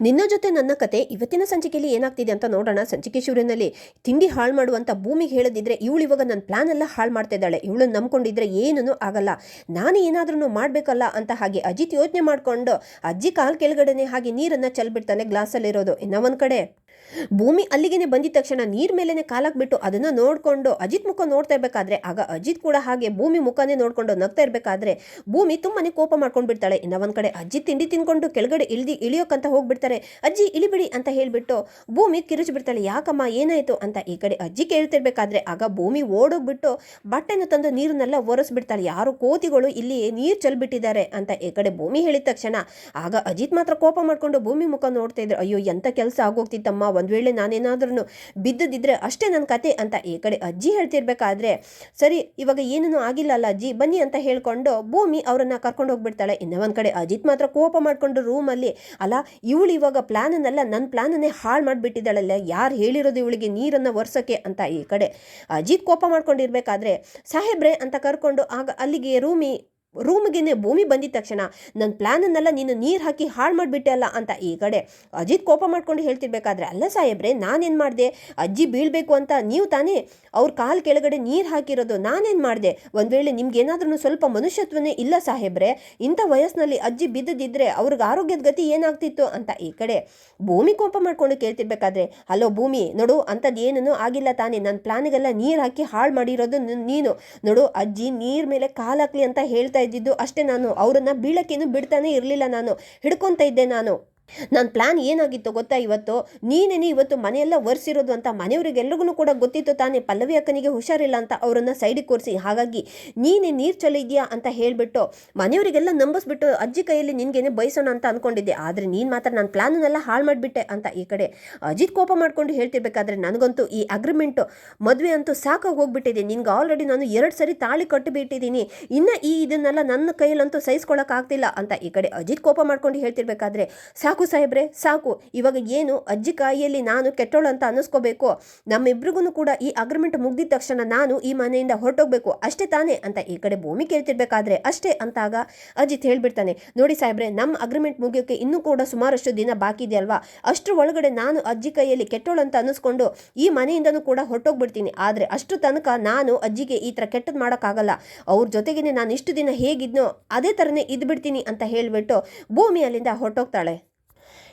ನಿನ್ನ ಜೊತೆ ನನ್ನ ಕತೆ ಇವತ್ತಿನ ಸಂಚಿಕೆಯಲ್ಲಿ ಏನಾಗ್ತಿದೆ ಅಂತ ನೋಡೋಣ. ಸಂಚಿಕೆ ಶೂರಿನಲ್ಲಿ ತಿಂಡಿ ಹಾಳು ಮಾಡುವಂಥ ಭೂಮಿಗೆ ಹೇಳದಿದ್ರೆ ಇವಳು ಇವಾಗ ನನ್ನ ಪ್ಲಾನ್ ಎಲ್ಲ ಹಾಳು ಮಾಡ್ತಾ ಇದ್ದಾಳೆ ಇವಳು ನಂಬ್ಕೊಂಡಿದ್ರೆ ಏನೂ ಆಗಲ್ಲ. ನಾನು ಏನಾದ್ರೂ ಮಾಡಬೇಕಲ್ಲ ಅಂತ ಹಾಗೆ ಅಜಿತ್ ಯೋಚನೆ ಮಾಡಿಕೊಂಡು ಅಜ್ಜಿ ಕಾಲು ಕೆಳಗಡೆನೆ ಹಾಗೆ ನೀರನ್ನ ಚೆಲ್ಬಿಡ್ತಾನೆ ಗ್ಲಾಸಲ್ಲಿರೋದು ಇನ್ನ ಒಂದು ಕಡೆ ಭೂಮಿ ಅಲ್ಲಿಗೆನೆ ಬಂದಿದ ತಕ್ಷಣ ನೀರ್ ಮೇಲೆನೆ ಕಾಲಾಕ್ಬಿಟ್ಟು ಅದನ್ನ ನೋಡ್ಕೊಂಡು ಅಜಿತ್ ಮುಖ ನೋಡ್ತಾ ಇರ್ಬೇಕಾದ್ರೆ, ಆಗ ಅಜಿತ್ ಕೂಡ ಹಾಗೆ ಭೂಮಿ ಮುಖನೇ ನೋಡ್ಕೊಂಡು ನಗ್ತಾ ಇರ್ಬೇಕಾದ್ರೆ ಭೂಮಿ ತುಂಬಾನೇ ಕೋಪ ಮಾಡ್ಕೊಂಡು ಬಿಡ್ತಾಳೆ ಇನ್ನ ಒಂದ್ ಕಡೆ ಅಜ್ಜಿ ತಿಂಡಿ ತಿನ್ಕೊಂಡು ಕೆಳಗಡೆ ಇಳಿದಿ ಇಳಿಯೋಕಂತ ಹೋಗ್ಬಿಡ್ತಾರೆ. ಅಜ್ಜಿ, ಇಳಿಬಿಡಿ ಅಂತ ಹೇಳ್ಬಿಟ್ಟು ಭೂಮಿ ಕಿರುಚಿ ಬಿಡ್ತಾಳೆ ಯಾಕಮ್ಮ, ಏನಾಯ್ತು ಅಂತ ಈ ಕಡೆ ಅಜ್ಜಿ ಕೇಳ್ತಿರ್ಬೇಕಾದ್ರೆ, ಆಗ ಭೂಮಿ ಓಡೋಗ್ಬಿಟ್ಟು ಬಟ್ಟೆನ ತಂದು ನೀರನ್ನೆಲ್ಲ ಒರೆಸ್ಬಿಡ್ತಾಳೆ. ಯಾರು ಕೋತಿಗಳು ಇಲ್ಲಿ ನೀರ್ ಚೆಲ್ಬಿಟ್ಟಿದ್ದಾರೆ ಅಂತ ಈ ಕಡೆ ಭೂಮಿ ಹೇಳಿದ ತಕ್ಷಣ, ಆಗ ಅಜಿತ್ ಮಾತ್ರ ಕೋಪ ಮಾಡ್ಕೊಂಡು ಭೂಮಿ ಮುಖ ನೋಡ್ತಾ ಇದ್ರು. ಅಯ್ಯೋ, ಎಂತ ಕೆಲಸ ಆಗೋಗ್ತಿತ್ತಮ್ಮ. ಒಂದ್ ವೇಳೆ ನಾನೇನಾದ್ರೂ ಬಿದ್ದಿದ್ರೆ ಅಷ್ಟೇ ನನ್ನ ಕತೆ ಅಂತ ಈ ಕಡೆ ಅಜ್ಜಿ ಹೇಳ್ತಿರ್ಬೇಕಾದ್ರೆ, ಸರಿ, ಇವಾಗ ಏನೂ ಆಗಿಲ್ಲ ಅಲ್ಲ ಅಜ್ಜಿ, ಬನ್ನಿ ಅಂತ ಹೇಳ್ಕೊಂಡು ಭೂಮಿ ಅವರನ್ನು ಕರ್ಕೊಂಡು ಹೋಗ್ಬಿಡ್ತಾಳೆ. ಇನ್ನ ಒಂದ್ ಕಡೆ ಅಜಿತ್ ಮಾತ್ರ ಕೋಪ ಮಾಡ್ಕೊಂಡು ರೂಮಲ್ಲಿ, ಅಲ್ಲ, ಇವಳು ಇವಾಗ ಪ್ಲಾನನ್ನೆಲ್ಲ ನನ್ನ ಪ್ಲಾನನ್ನೇ ಹಾಳು ಮಾಡಿಬಿಟ್ಟಿದ್ದಾಳಲ್ಲ, ಯಾರು ಹೇಳಿರೋದು ಇವಳಿಗೆ ನೀರನ್ನು ಒರ್ಸೋಕ್ಕೆ? ಅಂತ ಈ ಕಡೆ ಅಜಿತ್ ಕೋಪ ಮಾಡ್ಕೊಂಡಿರ್ಬೇಕಾದ್ರೆ, ಸಾಹೇಬ್ರೆ ಅಂತ ಕರ್ಕೊಂಡು ಆಗ ಅಲ್ಲಿಗೆ ರೂಮಿ ರೂಮ್ಗೆನೆ ಭೂಮಿ ಬಂದಿದ ತಕ್ಷಣ ನನ್ನ ಪ್ಲ್ಯಾನನ್ನೆಲ್ಲ ನೀನು ನೀರು ಹಾಕಿ ಹಾಳು ಮಾಡಿಬಿಟ್ಟೆ ಅಲ್ಲ ಅಂತ ಈ ಕಡೆ ಅಜಿತ್ ಕೋಪ ಮಾಡ್ಕೊಂಡು ಹೇಳ್ತಿರ್ಬೇಕಾದ್ರೆ, ಅಲ್ಲ ಸಾಹೇಬ್ರೆ, ನಾನೇನು ಮಾಡಿದೆ? ಅಜ್ಜಿ ಬೀಳಬೇಕು ಅಂತ ನೀವು ತಾನೇ? ಅವ್ರ ಕಾಲು ಕೆಳಗಡೆ ನೀರು ಹಾಕಿರೋದು ನಾನೇನು ಮಾಡಿದೆ? ಒಂದು ವೇಳೆ ನಿಮ್ಗೇನಾದ್ರೂ ಸ್ವಲ್ಪ ಮನುಷ್ಯತ್ವನೇ ಇಲ್ಲ ಸಾಹೇಬ್ರೆ, ಇಂಥ ವಯಸ್ಸಿನಲ್ಲಿ ಅಜ್ಜಿ ಬಿದ್ದದಿದ್ರೆ ಅವ್ರಿಗೆ ಆರೋಗ್ಯದ ಗತಿ ಏನಾಗ್ತಿತ್ತು? ಅಂತ ಈ ಕಡೆ ಭೂಮಿ ಕೋಪ ಮಾಡ್ಕೊಂಡು ಕೇಳ್ತಿರ್ಬೇಕಾದ್ರೆ, ಹಲೋ ಭೂಮಿ, ನೋಡು ಅಂಥದ್ದು ಏನೂ ಆಗಿಲ್ಲ ತಾನೇ ನನ್ನ ಪ್ಲಾನಿಗೆಲ್ಲ ನೀರು ಹಾಕಿ ಹಾಳು ಮಾಡಿರೋದು ನೀನು. ನೋಡು ಅಜ್ಜಿ ನೀರು ಮೇಲೆ ಕಾಲು ಹಾಕ್ಲಿ ಅಂತ ಹೇಳ್ತಾ ಇದ್ದಿದ್ದು ಅಷ್ಟೇ ನಾನು ಅವರನ್ನು ಬೀಳಕ್ಕೇನು ಬಿಡ್ತಾನೆ ಇರಲಿಲ್ಲ ನಾನು. ಹಿಡ್ಕೊತಾ ಇದ್ದೆ ನಾನು. ನನ್ನ ಪ್ಲ್ಯಾನ್ ಏನಾಗಿತ್ತು ಗೊತ್ತಾ ಇವತ್ತು? ನೀನೇನೆ ಇವತ್ತು ಮನೆಯೆಲ್ಲ ಒರೆಸಿರೋದು ಅಂತ ಮನೆಯವರಿಗೆಲ್ಲರಿಗೂ ಕೂಡ ಗೊತ್ತಿತ್ತು ತಾನೇ. ಪಲ್ಲವಿ ಅಕ್ಕನಿಗೆ ಹುಷಾರಿಲ್ಲ ಅಂತ ಅವರನ್ನು ಸೈಡಿಗೆ ಕೂರಿಸಿ. ಹಾಗಾಗಿ ನೀನೇ ನೀರು ಚಲಿದ್ಯಾ ಅಂತ ಹೇಳಿಬಿಟ್ಟು ಮನೆಯವರಿಗೆಲ್ಲ ನಂಬಿಸ್ಬಿಟ್ಟು ಅಜ್ಜಿ ಕೈಯಲ್ಲಿ ನಿನಗೇನೆ ಬಯಸೋಣ ಅಂತ ಅಂದ್ಕೊಂಡಿದ್ದೆ ಆದರೆ ನೀನು ಮಾತ್ರ ನನ್ನ ಪ್ಲ್ಯಾನನ್ನೆಲ್ಲ ಹಾಳು ಮಾಡಿಬಿಟ್ಟೆ ಅಂತ ಈ ಕಡೆ ಅಜಿತ್ ಕೋಪ ಮಾಡ್ಕೊಂಡು ಹೇಳ್ತಿರ್ಬೇಕಾದ್ರೆ ನನಗಂತೂ ಈ ಅಗ್ರಿಮೆಂಟು ಮದುವೆ ಅಂತೂ ಸಾಕಾಗಿ ಹೋಗ್ಬಿಟ್ಟಿದೆ. ನಿನ್ಗೆ ಆಲ್ರೆಡಿ ನಾನು ಎರಡು ಸರಿ ತಾಳಿ ಕಟ್ಟಿಬಿಟ್ಟಿದ್ದೀನಿ ಇನ್ನು ಈ ಇದನ್ನೆಲ್ಲ ನನ್ನ ಕೈಯಲ್ಲಂತೂ ಸಹಿಸ್ಕೊಳಕ್ಕಾಗ್ತಿಲ್ಲ ಅಂತ ಈ ಕಡೆ ಅಜಿತ್ ಕೋಪ ಮಾಡ್ಕೊಂಡು ಹೇಳ್ತಿರ್ಬೇಕಾದ್ರೆ ಸಾಕು ಸಾಹೇಬ್ರೆ, ಸಾಕು. ಇವಾಗ ಏನು? ಅಜ್ಜಿ ಕಾಯಿಯಲ್ಲಿ ನಾನು ಕೆಟ್ಟೋಳು ಅಂತ ಅನ್ನಿಸ್ಕೋಬೇಕು. ನಮ್ಮಿಬ್ರಿಗೂ ಕೂಡ ಈ ಅಗ್ರಿಮೆಂಟ್ ಮುಗ್ದಿದ ತಕ್ಷಣ ನಾನು ಈ ಮನೆಯಿಂದ ಹೊರಟೋಗ್ಬೇಕು. ಅಷ್ಟೇ ತಾನೇ ಅಂತ ಈ ಕಡೆ ಭೂಮಿ ಕೇಳ್ತಿರ್ಬೇಕಾದ್ರೆ ಅಷ್ಟೇ ಅಂತಾಗ ಅಜಿತ್ ಹೇಳ್ಬಿಡ್ತಾನೆ. ನೋಡಿ ಸಾಹೇಬ್ರೆ ನಮ್ಮ ಅಗ್ರಿಮೆಂಟ್ ಮುಗಿಯೋಕ್ಕೆ ಇನ್ನೂ ಕೂಡ ಸುಮಾರಷ್ಟು ದಿನ ಬಾಕಿ ಇದೆ ಅಲ್ವಾ? ಅಷ್ಟರ ಒಳಗಡೆ ನಾನು ಅಜ್ಜಿ ಕೈಯಲ್ಲಿ ಕೆಟ್ಟೋಳು ಅಂತ ಅನ್ನಿಸ್ಕೊಂಡು ಈ ಮನೆಯಿಂದನೂ ಕೂಡ ಹೊರಟೋಗ್ಬಿಡ್ತೀನಿ. ಆದರೆ ಅಷ್ಟು ತನಕ ನಾನು ಅಜ್ಜಿಗೆ ಈ ಥರ ಕೆಟ್ಟದ್ದು ಮಾಡೋಕ್ಕಾಗಲ್ಲ. ಅವ್ರ ಜೊತೆಗೇನೆ ನಾನು ಇಷ್ಟು ದಿನ ಹೇಗಿದ್ನೋ ಅದೇ ಥರನೇ ಇದ್ಬಿಡ್ತೀನಿ ಅಂತ ಹೇಳಿಬಿಟ್ಟು ಭೂಮಿ ಅಲ್ಲಿಂದ ಹೊರಟೋಗ್ತಾಳೆ.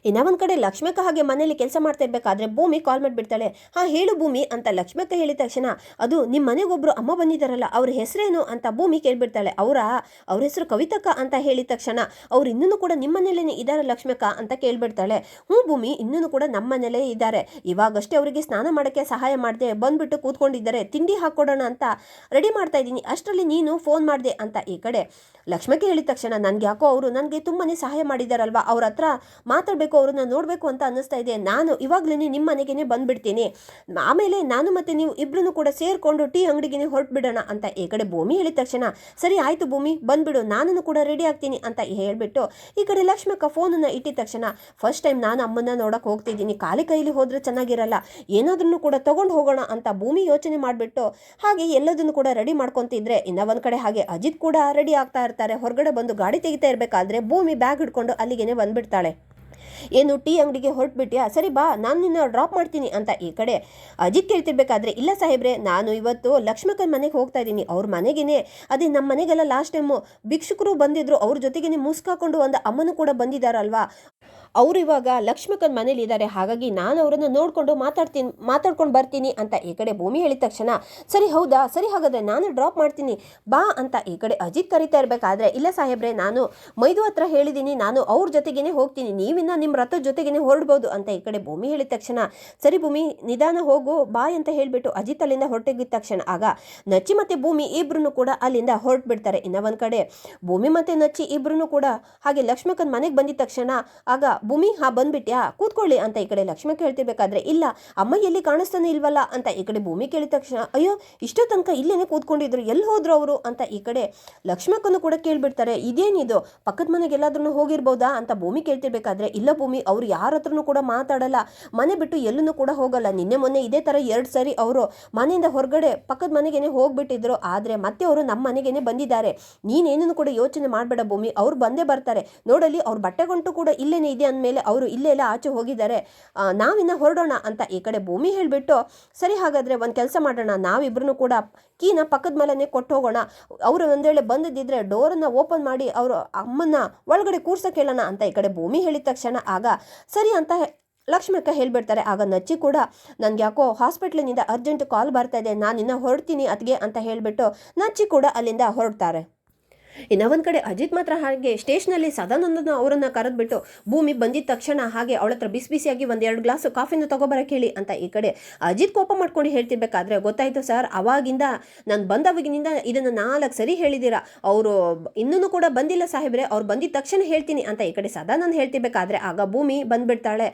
ಇನ್ನ ಒಂದು ಕಡೆ ಲಕ್ಷ್ಮಕ್ಕ ಹಾಗೆ ಮನೆಯಲ್ಲಿ ಕೆಲಸ ಮಾಡ್ತಾ ಇರಬೇಕಾದ್ರೆ ಭೂಮಿ ಕಾಲ್ ಮಾಡಿಬಿಡ್ತಾಳೆ. ಹಾ, ಹೇಳು ಭೂಮಿ ಅಂತ ಲಕ್ಷ್ಮಕ್ಕ ಹೇಳಿದ ತಕ್ಷಣ ಅದು ನಿಮ್ಮ ಮನೆಗೊಬ್ರು ಅಮ್ಮ ಬಂದಿದ್ದಾರಲ್ಲ ಅವ್ರ ಹೆಸರೇನು ಅಂತ ಭೂಮಿ ಕೇಳ್ಬಿಡ್ತಾಳೆ. ಅವರ? ಅವ್ರ ಹೆಸರು ಕವಿತಕ್ಕ ಅಂತ ಹೇಳಿದ ತಕ್ಷಣ ಅವ್ರು ಇನ್ನೂ ಕೂಡ ನಿಮ್ಮ ಮನೇಲೇನೆ ಇದ್ದಾರೆ ಲಕ್ಷ್ಮಕ್ಕ ಅಂತ ಕೇಳ್ಬಿಡ್ತಾಳೆ. ಹ್ಞೂ ಭೂಮಿ ಇನ್ನೂ ಕೂಡ ನಮ್ಮ ಮನೇಲೇ ಇದ್ದಾರೆ ಇವಾಗಷ್ಟೇ ಅವರಿಗೆ ಸ್ನಾನ ಮಾಡೋಕ್ಕೆ ಸಹಾಯ ಮಾಡಿದೆ, ಬಂದ್ಬಿಟ್ಟು ಕೂತ್ಕೊಂಡಿದ್ದಾರೆ. ತಿಂಡಿ ಹಾಕ್ಕೊಡೋಣ ಅಂತ ರೆಡಿ ಮಾಡ್ತಾ ಇದ್ದೀನಿ. ಅಷ್ಟರಲ್ಲಿ ನೀನು ಫೋನ್ ಮಾಡಿದೆ ಅಂತ ಈ ಕಡೆ ಲಕ್ಷ್ಮಕ್ಕೆ ಹೇಳಿದ ತಕ್ಷಣ ನನಗೆ ಯಾಕೋ ಅವರು ನನಗೆ ತುಂಬಾನೇ ಸಹಾಯ ಮಾಡಿದಾರಲ್ವಾ? ಅವ್ರ ಹತ್ರ ಮಾತಾಡಬೇಕು ಅವ್ರನ್ನ ನೋಡಬೇಕು ಅಂತ ಅನ್ನಿಸ್ತಾ ಇದೆ. ನಾನು ಇವಾಗ್ಲೇ ನಿಮ್ಮ ಮನೆಗೇನೆ ಬಂದುಬಿಡ್ತೀನಿ. ಆಮೇಲೆ ನಾನು ಮತ್ತೆ ನೀವು ಇಬ್ಬರೂ ಕೂಡ ಸೇರಿಕೊಂಡು ಟೀ ಅಂಗಡಿಗೆ ಹೊರಟ್ಬಿಡೋಣ ಅಂತ ಈ ಕಡೆ ಭೂಮಿ ಹೇಳಿದ ತಕ್ಷಣ, ಸರಿ ಆಯಿತು ಭೂಮಿ, ಬಂದುಬಿಡು ನಾನು ಕೂಡ ರೆಡಿ ಆಗ್ತೀನಿ ಅಂತ ಹೇಳಿಬಿಟ್ಟು ಈ ಕಡೆ ಲಕ್ಷ್ಮಕ್ಕ ಫೋನನ್ನು ಇಟ್ಟಿದ ತಕ್ಷಣ ಫಸ್ಟ್ ಟೈಮ್ ನಾನು ಅಮ್ಮನ್ನ ನೋಡೋಕೆ ಹೋಗ್ತಿದ್ದೀನಿ. ಖಾಲಿ ಕೈಲಿ ಹೋದರೆ ಚೆನ್ನಾಗಿರಲ್ಲ. ಏನಾದ್ರೂ ಕೂಡ ತೊಗೊಂಡು ಹೋಗೋಣ ಅಂತ ಭೂಮಿ ಯೋಚನೆ ಮಾಡಿಬಿಟ್ಟು, ಹಾಗೆ ಎಲ್ಲದನ್ನು ಕೂಡ ರೆಡಿ ಮಾಡ್ಕೊತಿದ್ರೆ, ಇನ್ನು ಒಂದು ಕಡೆ ಹಾಗೆ ಅಜಿತ್ ಕೂಡ ರೆಡಿ ಆಗ್ತಾ ಇರ್ತಾರೆ. ಹೊರಗಡೆ ಬಂದು ಗಾಡಿ ತೆಗಿತಾ ಇರಬೇಕಾದ್ರೆ ಭೂಮಿ ಬ್ಯಾಗ್ ಹಿಡ್ಕೊಂಡು ಅಲ್ಲಿಗೆ ಬಂದ್ಬಿಡ್ತಾಳೆ. ಏನು ಟೀ ಅಂಗಡಿಗೆ ಹೊರಟ್ಬಿಟ್ಯಾ? ಸರಿ ಬಾ, ನಾನು ನಿನ್ನ ಡ್ರಾಪ್ ಮಾಡ್ತೀನಿ ಅಂತ ಈ ಕಡೆ ಅಜಿತ್ ಕೇಳ್ತಿರ್ಬೇಕಾದ್ರೆ, ಇಲ್ಲ ಸಾಹೇಬ್ರೆ, ನಾನು ಇವತ್ತು ಲಕ್ಷ್ಮಕ್ಕನ ಮನೆಗೆ ಹೋಗ್ತಾ ಇದ್ದೀನಿ, ಅವ್ರ ಮನೆಗೇನೆ. ಅದೇ ನಮ್ಮ ಮನೆಗೆಲ್ಲ ಲಾಸ್ಟ್ ಟೈಮು ಭಿಕ್ಷುಕರು ಬಂದಿದ್ರು, ಅವ್ರ ಜೊತೆಗೇನೆ ಮುಸ್ಕಾಕೊಂಡು ಒಂದು ಅಮ್ಮನೂ ಕೂಡ ಬಂದಿದ್ದಾರಲ್ವಾ? ಅವ್ರು ಇವಾಗ ಲಕ್ಷ್ಮಕನ್ ಮನೇಲಿ ಇದ್ದಾರೆ ಹಾಗಾಗಿ ನಾನು ಅವರನ್ನು ನೋಡಿಕೊಂಡು ಮಾತಾಡ್ತೀನಿ, ಮಾತಾಡ್ಕೊಂಡು ಬರ್ತೀನಿ ಅಂತ ಈ ಕಡೆ ಭೂಮಿ ಹೇಳಿದ ತಕ್ಷಣ, ಸರಿ ಹೌದಾ, ಸರಿ ಹಾಗಾದರೆ ನಾನು ಡ್ರಾಪ್ ಮಾಡ್ತೀನಿ, ಬಾ ಅಂತ ಈ ಕಡೆ ಅಜಿತ್ ಕರಿತಾ ಇರಬೇಕಾದ್ರೆ ಇಲ್ಲ ಸಾಹೇಬ್ರೆ, ನಾನು ಮೈದು ಹತ್ರ ಹೇಳಿದ್ದೀನಿ ನಾನು ಅವ್ರ ಜೊತೆಗೇ ಹೋಗ್ತೀನಿ, ನೀವಿನ್ನ ನಿಮ್ಮ ರಥದ ಜೊತೆಗೇ ಹೊರಡ್ಬೋದು ಅಂತ ಈ ಕಡೆ ಭೂಮಿ ಹೇಳಿದ ತಕ್ಷಣ, ಸರಿ ಭೂಮಿ, ನಿಧಾನ ಹೋಗು, ಬಾ ಅಂತ ಹೇಳಿಬಿಟ್ಟು ಅಜಿತ್ ಅಲ್ಲಿಂದ ಹೊರಟೋಗಿದ ತಕ್ಷಣ, ಆಗ ನಚ್ಚಿ ಮತ್ತೆ ಭೂಮಿ ಇಬ್ಬರೂ ಕೂಡ ಅಲ್ಲಿಂದ ಹೊರಟ್ಬಿಡ್ತಾರೆ. ಇನ್ನ ಒಂದು ಕಡೆ ಭೂಮಿ ಮತ್ತೆ ನಚ್ಚಿ ಇಬ್ಬರೂ ಕೂಡ, ಹಾಗೆ ಲಕ್ಷ್ಮಕನ್ ಮನೆಗೆ ಬಂದಿದ ತಕ್ಷಣ, ಆಗ ಭೂಮಿ, ಹಾ, ಬಂದ್ಬಿಟ್ಯಾ? ಕೂತ್ಕೊಳ್ಳಿ ಅಂತ ಈ ಕಡೆ ಲಕ್ಷ್ಮಿ ಕೇಳ್ತಿರ್ಬೇಕಾದ್ರೆ, ಇಲ್ಲ, ಅಮ್ಮ ಎಲ್ಲಿ ಕಾಣಿಸ್ತಾನೆ ಇಲ್ವಲ್ಲ ಅಂತ ಈ ಕಡೆ ಭೂಮಿ ಕೇಳಿದ ತಕ್ಷಣ, ಅಯ್ಯೋ, ಇಷ್ಟೋ ತನಕ ಇಲ್ಲೇನೆ ಕೂತ್ಕೊಂಡಿದ್ರು, ಎಲ್ಲಿ ಹೋದ್ರು ಅವರು ಅಂತ ಈ ಕಡೆ ಲಕ್ಷ್ಮಕ್ಕನ್ನು ಕೂಡ ಕೇಳ್ಬಿಡ್ತಾರೆ ಇದೇನಿದು ಪಕ್ಕದ ಮನೆಗೆ ಎಲ್ಲಾದ್ರೂ ಹೋಗಿರ್ಬೋದಾ ಅಂತ ಭೂಮಿ ಕೇಳ್ತಿರ್ಬೇಕಾದ್ರೆ, ಇಲ್ಲ ಭೂಮಿ, ಅವ್ರು ಯಾರ ಹತ್ರನೂ ಕೂಡ ಮಾತಾಡಲ್ಲ, ಮನೆ ಬಿಟ್ಟು ಎಲ್ಲೂ ಕೂಡ ಹೋಗಲ್ಲ, ನಿನ್ನೆ ಮೊನ್ನೆ ಇದೇ ತರ ಎರಡು ಸರಿ ಅವರು ಮನೆಯಿಂದ ಹೊರಗಡೆ ಪಕ್ಕದ ಮನೆಗೇನೆ ಹೋಗ್ಬಿಟ್ಟಿದ್ರು, ಆದ್ರೆ ಮತ್ತೆ ಅವರು ನಮ್ಮ ಮನೆಗೇನೆ ಬಂದಿದ್ದಾರೆ ನೀನೇನನ್ನು ಕೂಡ ಯೋಚನೆ ಮಾಡಬೇಡ ಭೂಮಿ, ಅವ್ರು ಬಂದೇ ಬರ್ತಾರೆ ನೋಡಲಿ ಅವ್ರ ಬಟ್ಟೆಗಂಟು ಕೂಡ ಇಲ್ಲೇನೆ ಇದೆ ಅಂದಮೇಲೆ ಅವರು ಇಲ್ಲೇ ಎಲ್ಲ ಆಚೆ ಹೋಗಿದ್ದಾರೆ. ನಾವಿನ್ನ ಹೊರಡೋಣ ಅಂತ ಈ ಕಡೆ ಭೂಮಿ ಹೇಳಿಬಿಟ್ಟು, ಸರಿ ಹಾಗಾದರೆ ಒಂದು ಕೆಲಸ ಮಾಡೋಣ ನಾವಿಬ್ರು ಕೂಡ ಕೀನ ಪಕ್ಕದ ಮೇಲೇ ಕೊಟ್ಟು ಹೋಗೋಣ. ಅವರು ಒಂದು ವೇಳೆ ಬಂದಿದ್ದಿದ್ರೆ ಡೋರನ್ನು ಓಪನ್ ಮಾಡಿ ಅವರು ಅಮ್ಮನ ಒಳಗಡೆ ಕೂರ್ಸೋಕೆ ಹೇಳೋಣ ಅಂತ ಈ ಕಡೆ ಭೂಮಿ ಹೇಳಿದ ತಕ್ಷಣ. ಆಗ ಸರಿ ಅಂತ ಲಕ್ಷ್ಮಕ್ಕ ಹೇಳ್ಬಿಡ್ತಾರೆ. ಆಗ ನಚ್ಚಿ ಕೂಡ ನನಗೆ ಯಾಕೋ ಹಾಸ್ಪಿಟ್ಲಿನಿಂದ ಅರ್ಜೆಂಟ್ ಕಾಲ್ ಬರ್ತಾ ಇದೆ ನಾನು ಇನ್ನೂ ಹೊರಡ್ತೀನಿ ಅದ್ಗೆ ಅಂತ ಹೇಳಿಬಿಟ್ಟು ನಚ್ಚಿ ಕೂಡ ಅಲ್ಲಿಂದ ಹೊರಡ್ತಾರೆ. ಇನ್ನು ಒಂದು ಕಡೆ ಅಜಿತ್ ಮಾತ್ರ ಹಾಗೆ ಸ್ಟೇಷನಲ್ಲಿ ಸದಾನಂದನ ಅವರನ್ನು ಕರೆದ್ಬಿಟ್ಟು ಭೂಮಿ ಬಂದಿದ ತಕ್ಷಣ ಹಾಗೆ ಅವಳ ಹತ್ರ ಬಿಸಿ ಬಿಸಿಯಾಗಿ ಒಂದೆರಡು ಗ್ಲಾಸ್ ಕಾಫಿನ ತಗೋಬರಕ್ಕೆ ಹೇಳಿ ಅಂತ ಈ ಕಡೆ ಅಜಿತ್ ಕೋಪ ಮಾಡ್ಕೊಂಡು ಹೇಳ್ತಿರ್ಬೇಕಾದ್ರೆ ಗೊತ್ತಾಯಿತು ಸರ್, ಅವಾಗಿಂದ ನಾನು ಬಂದವಾಗಿನಿಂದ ಇದನ್ನು ನಾಲ್ಕು ಸರಿ ಹೇಳಿದ್ದೀರಾ. ಅವರು ಇನ್ನೂ ಕೂಡ ಬಂದಿಲ್ಲ ಸಾಹೇಬ್ರೆ, ಅವ್ರು ಬಂದಿದ ತಕ್ಷಣ ಹೇಳ್ತೀನಿ ಅಂತ ಈ ಕಡೆ ಸದಾನಂದ್ ಹೇಳ್ತಿರ್ಬೇಕಾದ್ರೆ ಆಗ ಭೂಮಿ ಬಂದ್ಬಿಡ್ತಾಳೆ.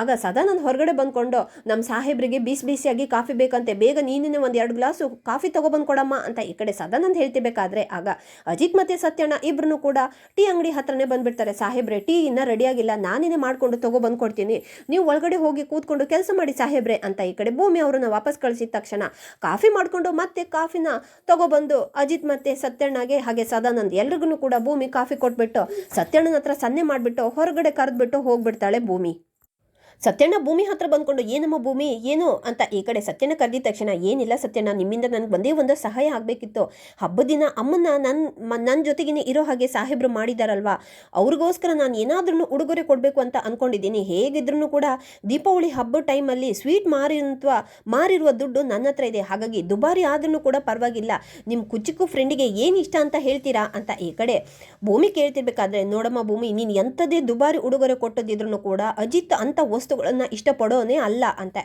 ಆಗ ಸದಾ ನಾನು ಹೊರಗಡೆ ಬಂದ್ಕೊಂಡು ನಮ್ಮ ಸಾಹೇಬ್ರಿಗೆ ಬಿಸಿ ಬಿಸಿಯಾಗಿ ಕಾಫಿ ಬೇಕಂತೆ, ಬೇಗ ನೀನೇ ಒಂದು ಎರಡು ಗ್ಲಾಸು ಕಾಫಿ ತಗೊಬಂದು ಕೊಡಮ್ಮ ಅಂತ ಈ ಕಡೆ ಸದಾನಂದ್ ಹೇಳ್ತಿಬೇಕಾದ್ರೆ ಆಗ ಅಜಿತ್ ಮತ್ತೆ ಸತ್ಯಣ್ಣ ಇಬ್ಬರನ್ನು ಕೂಡ ಟೀ ಅಂಗಡಿ ಹತ್ರನೇ ಬಂದುಬಿಡ್ತಾರೆ. ಸಾಹೇಬ್ರೆ, ಟೀ ಇನ್ನೂ ರೆಡಿಯಾಗಿಲ್ಲ ನಾನೇನೆ ಮಾಡಿಕೊಂಡು ತೊಗೊಬಂದು ಕೊಡ್ತೀನಿ. ನೀವು ಒಳಗಡೆ ಹೋಗಿ ಕೂತ್ಕೊಂಡು ಕೆಲಸ ಮಾಡಿ ಸಾಹೇಬ್ರೆ ಅಂತ ಈ ಕಡೆ ಭೂಮಿ ಅವರನ್ನು ವಾಪಸ್ ಕಳಿಸಿದ ತಕ್ಷಣ ಕಾಫಿ ಮಾಡಿಕೊಂಡು ಮತ್ತೆ ಕಾಫಿನ ತೊಗೊಬಂದು ಅಜಿತ್ ಮತ್ತೆ ಸತ್ಯಣ್ಣಗೆ, ಹಾಗೆ ಸದಾನಂದ್ ಎಲ್ರಿಗೂ ಕೂಡ ಭೂಮಿ ಕಾಫಿ ಕೊಟ್ಬಿಟ್ಟು, ಸತ್ಯಣ್ಣನ ಹತ್ರ ಸನ್ನೆ ಮಾಡಿಬಿಟ್ಟು, ಹೊರಗಡೆ ಕರೆದ್ಬಿಟ್ಟು ಹೋಗ್ಬಿಡ್ತಾಳೆ ಭೂಮಿ. ಸತ್ಯಣ್ಣ ಭೂಮಿ ಹತ್ರ ಬಂದ್ಕೊಂಡು ಏನಮ್ಮ ಭೂಮಿ, ಏನು? ಅಂತ ಈ ಕಡೆ ಸತ್ಯಣ್ಣ ಕರೆದಿದ ತಕ್ಷಣ, ಏನಿಲ್ಲ ಸತ್ಯಣ್ಣ, ನಿಮ್ಮಿಂದ ನನಗೆ ಒಂದೇ ಒಂದು ಸಹಾಯ ಆಗಬೇಕಿತ್ತು. ಹಬ್ಬದ ದಿನ ಅಮ್ಮನ ನನ್ನ ನನ್ನ ಜೊತೆಗೇನೆ ಇರೋ ಹಾಗೆ ಸಾಹೇಬ್ರು ಮಾಡಿದಾರಲ್ವಾ? ಅವ್ರಿಗೋಸ್ಕರ ನಾನು ಏನಾದ್ರೂ ಉಡುಗೊರೆ ಕೊಡಬೇಕು ಅಂತ ಅಂದ್ಕೊಂಡಿದ್ದೀನಿ ಹೇಗಿದ್ರೂ ಕೂಡ ದೀಪಾವಳಿ ಹಬ್ಬ ಟೈಮಲ್ಲಿ ಸ್ವೀಟ್ ಮಾರಿರುವ ಮಾರಿರುವ ದುಡ್ಡು ನನ್ನ ಹತ್ರ ಇದೆ. ಹಾಗಾಗಿ ದುಬಾರಿ ಆದ್ರೂ ಕೂಡ ಪರವಾಗಿಲ್ಲ. ನಿಮ್ಮ ಕುಚ್ಚಿಕ್ಕು ಫ್ರೆಂಡಿಗೆ ಏನು ಇಷ್ಟ ಅಂತ ಹೇಳ್ತೀರಾ? ಅಂತ ಈ ಕಡೆ ಭೂಮಿ ಕೇಳ್ತಿರ್ಬೇಕಾದ್ರೆ, ನೋಡಮ್ಮ ಭೂಮಿ, ನೀನು ಎಂಥದೇ ದುಬಾರಿ ಉಡುಗೊರೆ ಕೊಟ್ಟದಿದ್ರು ಕೂಡ, ಅಜಿತ್ ಅಂತ ವಸ್ತುಗಳನ್ನು ಇಷ್ಟಪಡೋನೇ ಅಲ್ಲ ಅಂತ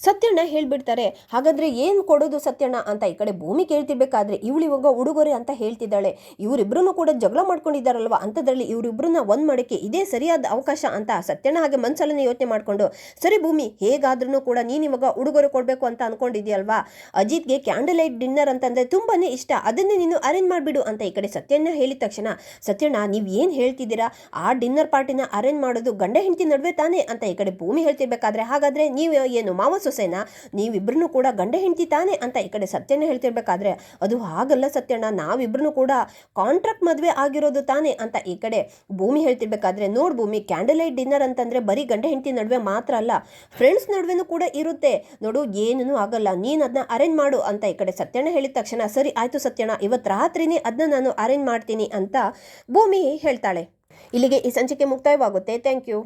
ಸತ್ಯಣ್ಣ ಹೇಳ್ಬಿಡ್ತಾರೆ, ಹಾಗಾದ್ರೆ ಏನು ಕೊಡೋದು ಸತ್ಯಣ್ಣ? ಅಂತ ಈ ಕಡೆ ಭೂಮಿ ಕೇಳ್ತಿರ್ಬೇಕಾದ್ರೆ ಇವಳು ಇವಾಗ ಉಡುಗೊರೆ ಅಂತ ಹೇಳ್ತಿದ್ದಾಳೆ. ಇವರಿಬ್ಬರೂ ಕೂಡ ಜಗಳ ಮಾಡ್ಕೊಂಡಿದ್ದಾರಲ್ವ? ಅಂಥದ್ರಲ್ಲಿ ಇವರಿಬ್ಬರನ್ನ ಒಂದು ಮಾಡೋಕ್ಕೆ ಇದೇ ಸರಿಯಾದ ಅವಕಾಶ ಅಂತ ಸತ್ಯಣ್ಣ ಹಾಗೆ ಮನ್ಸಲ್ಲೇ ಯೋಚನೆ ಮಾಡ್ಕೊಂಡು, ಸರಿ ಭೂಮಿ ಹೇಗಾದ್ರೂ ಕೂಡ ನೀನು ಇವಾಗ ಉಡುಗೊರೆ ಕೊಡಬೇಕು ಅಂತ ಅಂದ್ಕೊಂಡಿದ್ಯಲ್ವಾ ಅಜಿತ್ಗೆ ಕ್ಯಾಂಡಲ್ ಲೈಟ್ ಡಿನ್ನರ್ ಅಂತಂದ್ರೆ ತುಂಬಾನೇ ಇಷ್ಟ. ಅದನ್ನೇ ನೀನು ಅರೇಂಜ್ ಮಾಡಿಬಿಡು ಅಂತ ಈ ಕಡೆ ಸತ್ಯಣ್ಣ ಹೇಳಿದ ತಕ್ಷಣ, ಸತ್ಯಣ್ಣ, ನೀವು ಏನು ಹೇಳ್ತಿದ್ದೀರಾ? ಆ ಡಿನ್ನರ್ ಪಾರ್ಟಿನ ಅರೇಂಜ್ ಮಾಡೋದು ಗಂಡ ಹೆಂಡತಿ ನಡುವೆ ತಾನೇ ಅಂತ ಈ ಕಡೆ ಭೂಮಿ ಹೇಳ್ತಿರ್ಬೇಕಾದ್ರೆ, ಹಾಗಾದ್ರೆ ನೀವು ಏನು ಮಾವ ಸೊಸೆನಾ ನೀವಿಬ್ರು ಕೂಡ ಗಂಡ ಹೆಂಡತಿ ತಾನೇ ಅಂತ ಈ ಕಡೆ ಸತ್ಯನೇ ಹೇಳ್ತಿರ್ಬೇಕಾದ್ರೆ ಅದು ಹಾಗಲ್ಲ ಸತ್ಯಣ್ಣ ನಾವಿಬ್ರು ಕೂಡ ಕಾಂಟ್ರಾಕ್ಟ್ ಮದುವೆ ಆಗಿರೋದು ತಾನೇ ಅಂತ ಈ ಕಡೆ ಭೂಮಿ ಹೇಳ್ತಿರ್ಬೇಕಾದ್ರೆ ನೋಡ್ ಭೂಮಿ ಕ್ಯಾಂಡಲ್ ಲೈಟ್ ಡಿನ್ನರ್ ಅಂತಂದ್ರೆ ಬರೀ ಗಂಡ ಹೆಂಡತಿ ನಡುವೆ ಮಾತ್ರ ಅಲ್ಲ ಫ್ರೆಂಡ್ಸ್ ನಡುವೆನೂ ಕೂಡ ಇರುತ್ತೆ. ನೋಡು, ಏನೂ ಆಗಲ್ಲ, ನೀನು ಅದನ್ನ ಅರೇಂಜ್ ಮಾಡು ಅಂತ ಈ ಕಡೆ ಸತ್ಯಣ್ಣ ಹೇಳಿದ ತಕ್ಷಣ, ಸರಿ ಆಯ್ತು ಸತ್ಯಣ್ಣ ಇವತ್ತು ರಾತ್ರಿನೇ ಅದನ್ನ ನಾನು ಅರೇಂಜ್ ಮಾಡ್ತೀನಿ ಅಂತ ಭೂಮಿ ಹೇಳ್ತಾಳೆ. ಇಲ್ಲಿಗೆ ಈ ಸಂಚಿಕೆ ಮುಕ್ತಾಯವಾಗುತ್ತೆ. Thank you